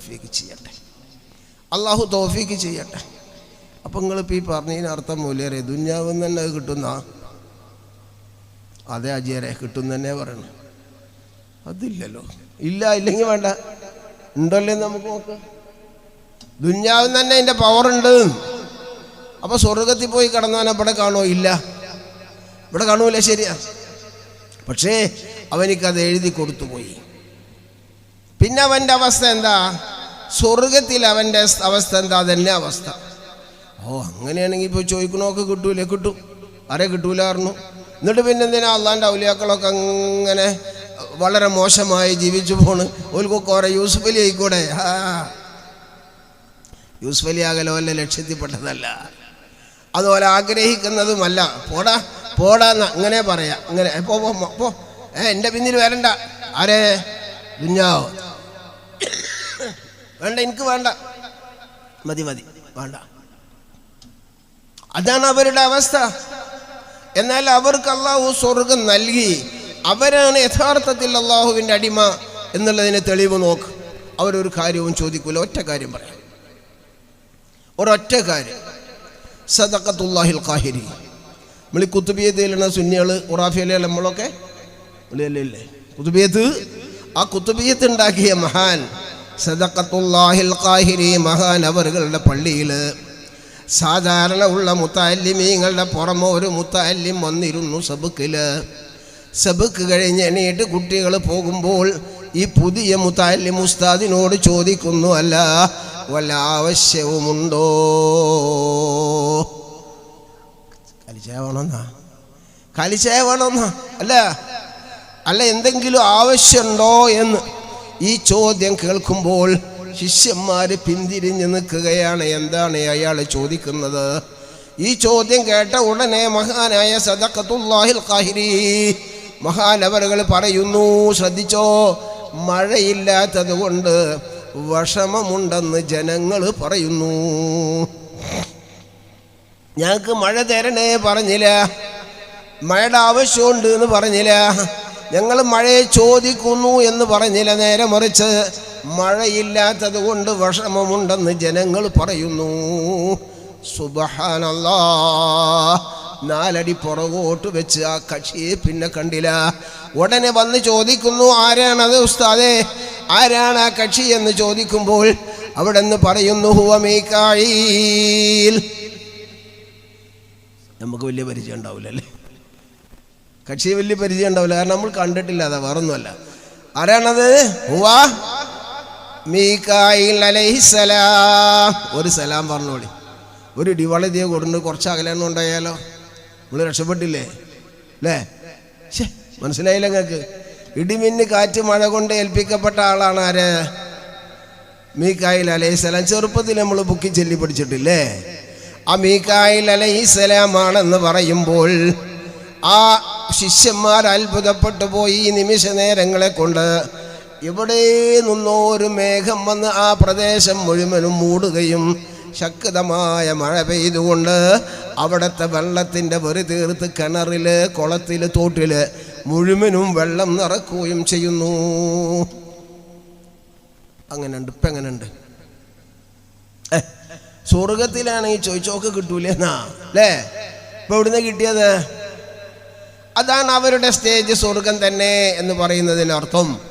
തോഫീക്ക് ചെയ്യട്ടെ. അള്ളാഹു തോഫീക്ക് ചെയ്യട്ടെ. അപ്പം നിങ്ങളിപ്പോൾ ഈ പറഞ്ഞതിന് അർത്ഥം മൂല്യരെ ദുഞ്ഞാവും തന്നെ അത് കിട്ടുന്ന അതെ അജിയരെ കിട്ടും തന്നെ പറയണം. അതില്ലല്ലോ. ഇല്ല ഇല്ലെങ്കിൽ വേണ്ട. ഉണ്ടല്ലേ നമുക്ക് നോക്ക്. ദുഞ്ഞാവും തന്നെ അതിന്റെ ഉണ്ട്. അപ്പോൾ സ്വർഗത്തിൽ പോയി കിടന്നവൻ ഇവിടെ കാണുമോ ഇല്ല. ഇവിടെ കാണൂല ശരിയാ. പക്ഷേ അവനിക്കത് എഴുതി കൊടുത്തു പോയി. പിന്നെ അവന്റെ അവസ്ഥ എന്താ? സ്വർഗത്തിൽ അവന്റെ അവസ്ഥ എന്താ? തന്നെ അവസ്ഥ. ഓ അങ്ങനെയാണെങ്കിൽ ഇപ്പോൾ ചോദിക്കണമൊക്കെ കിട്ടൂലേ? കിട്ടും. ആരെ കിട്ടൂലായിരുന്നു എന്നിട്ട് പിന്നെ എന്തിനാ അള്ളാന്റെ ഔലിയാക്കളൊക്കെ അങ്ങനെ വളരെ മോശമായി ജീവിച്ചു പോണ്? ഓൽക്കൊക്കെ ഓരോ യൂസുഫ് അലി ആയിക്കൂടെ? ആ യൂസുഫ് അലി ആകലോ അല്ല ലക്ഷ്യത്തിൽപ്പെട്ടതല്ല. അതുപോലെ ആഗ്രഹിക്കുന്നതുമല്ല. പോടാ പോടാന്ന് അങ്ങനെ പറയാം. അങ്ങനെ പോ പോ എന്റെ പിന്നിൽ വരണ്ട. ആരേ? കുഞ്ഞാവോ വേണ്ട എനിക്ക് വേണ്ട. മതി മതി വേണ്ട. അതാണ് അവരുടെ അവസ്ഥ. എന്നാൽ അവർക്ക് അള്ളാഹു സ്വർഗം നൽകി. അവരാണ് യഥാർത്ഥത്തിൽ അള്ളാഹുവിന്റെ അടിമ എന്നുള്ളതിന് തെളിവ് നോക്ക്. അവരൊരു കാര്യവും ചോദിക്കൂല ഒറ്റ കാര്യം പറയാം. ഒരൊറ്റ കാര്യം. സദക്കത്തുല്ലാഹിൽ കാഹിരി നമ്മൾ ഈ കുത്തുബിയത്തിലുള്ള സുന്നികൾ ഉറാഫിയല്ലേ നമ്മളൊക്കെ? ഇല്ലേ. കുത്തുബിയത്ത്? ആ കുത്തുബിയത്ത് ഉണ്ടാക്കിയ മഹാൻ സദക്കത്തുല്ലാഹിൽ കാഹിരി മഹാനവറുകളുടെ പള്ളിയിൽ സാധാരണ ഉള്ള മുത്താലിമീങ്ങളുടെ പുറമെ ഒരു മുത്താലിം വന്നിരുന്നു സബുക്കിൽ സബുക്ക് കഴിഞ്ഞ് എണീട്ട് കുട്ടികൾ പോകുമ്പോൾ ഈ പുതിയ മുത്താലിം ഉസ്താദിനോട് ചോദിക്കുന്നു അല്ല വല്ല ആവശ്യവുമുണ്ടോ? കലിച്ചേവണമെന്നാ കലിച്ചേവണമെന്നാ അല്ല അല്ല എന്തെങ്കിലും ആവശ്യമുണ്ടോ? എന്ന് ഈ ചോദ്യം കേൾക്കുമ്പോൾ ശിഷ്യന്മാർ പിന്തിരിഞ്ഞ് നിൽക്കുകയാണ്. എന്താണ് അയാൾ ചോദിക്കുന്നത്? ഈ ചോദ്യം കേട്ട ഉടനെ മഹാനായ സദക്കത്തുല്ലാഹിൽ ഖാഹിരി മഹാനവറുകൾ പറയുന്നു ശ്രദ്ധിച്ചോ മഴയില്ലാത്തത് കൊണ്ട് വിഷമമുണ്ടെന്ന് ജനങ്ങൾ പറയുന്നു. ഞങ്ങൾക്ക് മഴ തരണേ പറഞ്ഞില്ല. മഴയുടെ ആവശ്യമുണ്ട് എന്ന് പറഞ്ഞില്ല. ഞങ്ങൾ മഴയെ ചോദിക്കുന്നു എന്ന് പറഞ്ഞില്ല നേരെ മറിച്ച് മഴയില്ലാത്തത് കൊണ്ട് വിഷമമുണ്ടെന്ന് ജനങ്ങൾ പറയുന്നു. സുബഹാനല്ലാ. നാലടി പുറകോട്ട് വെച്ച് ആ കക്ഷിയെ പിന്നെ കണ്ടില്ല. ഉടനെ വന്ന് ചോദിക്കുന്നു ആരാണത് ഉസ്താദേ? ആരാണ് ആ കക്ഷി എന്ന് ചോദിക്കുമ്പോൾ അവിടെ നിന്ന് പറയുന്നു ഹുവ മീക്കായിൽ നമുക്ക് വലിയ പരിചയം ഉണ്ടാവില്ല അല്ലേ കക്ഷി വലിയ പരിചയം ഉണ്ടാവില്ല. കാരണം നമ്മൾ കണ്ടിട്ടില്ല അതാ വേറൊന്നുമല്ല. ആരാണത്? ഹുവാ മീക്കായിൽ ഒരു സലാം പറഞ്ഞോളി. ഒരു ഇടിവളതിയെ കൊടുണ്ട് കുറച്ച് അകലെണ്ണം ഉണ്ടായാലോ? നമ്മൾ രക്ഷപ്പെട്ടില്ലേ? അല്ലേ ശേ മനസ്സിലായില്ല നിങ്ങൾക്ക് ഇടിമിന്ന് കാറ്റ് മഴ കൊണ്ട് ഏൽപ്പിക്കപ്പെട്ട ആളാണ് ആര്? മീക്കായിൽ അലൈസലാം ചെറുപ്പത്തിൽ നമ്മൾ ബുക്കി ചൊല്ലി പഠിച്ചിട്ടില്ലേ? ആ മീക്കായിൽ ആണെന്ന് പറയുമ്പോൾ ആ ശിഷ്യന്മാർ അത്ഭുതപ്പെട്ടു പോയി ഈ നിമിഷ നേരങ്ങളെ കൊണ്ട്. ഇവിടെ നിന്നോ ഒരു മേഘം വന്ന് ആ പ്രദേശം മുഴുവനും മൂടുകയും ശക്തമായ മഴ പെയ്തുകൊണ്ട് അവിടുത്തെ വെള്ളത്തിന്റെ വെറി തീർത്ത് കിണറിൽ കുളത്തിൽ തോട്ടിൽ മുഴുവനും വെള്ളം നിറക്കുകയും ചെയ്യുന്നു. അങ്ങനെയുണ്ട് ഇപ്പം എങ്ങനെയുണ്ട് സ്വർഗത്തിലാണെങ്കിൽ ചോദിച്ചോക്ക് കിട്ടൂലെന്നാ അല്ലേ? ഇപ്പം എവിടുന്ന് കിട്ടിയത്? അതാണ് അവരുടെ സ്റ്റേജ് സ്വർഗം തന്നെ എന്ന് പറയുന്നതിനർത്ഥം.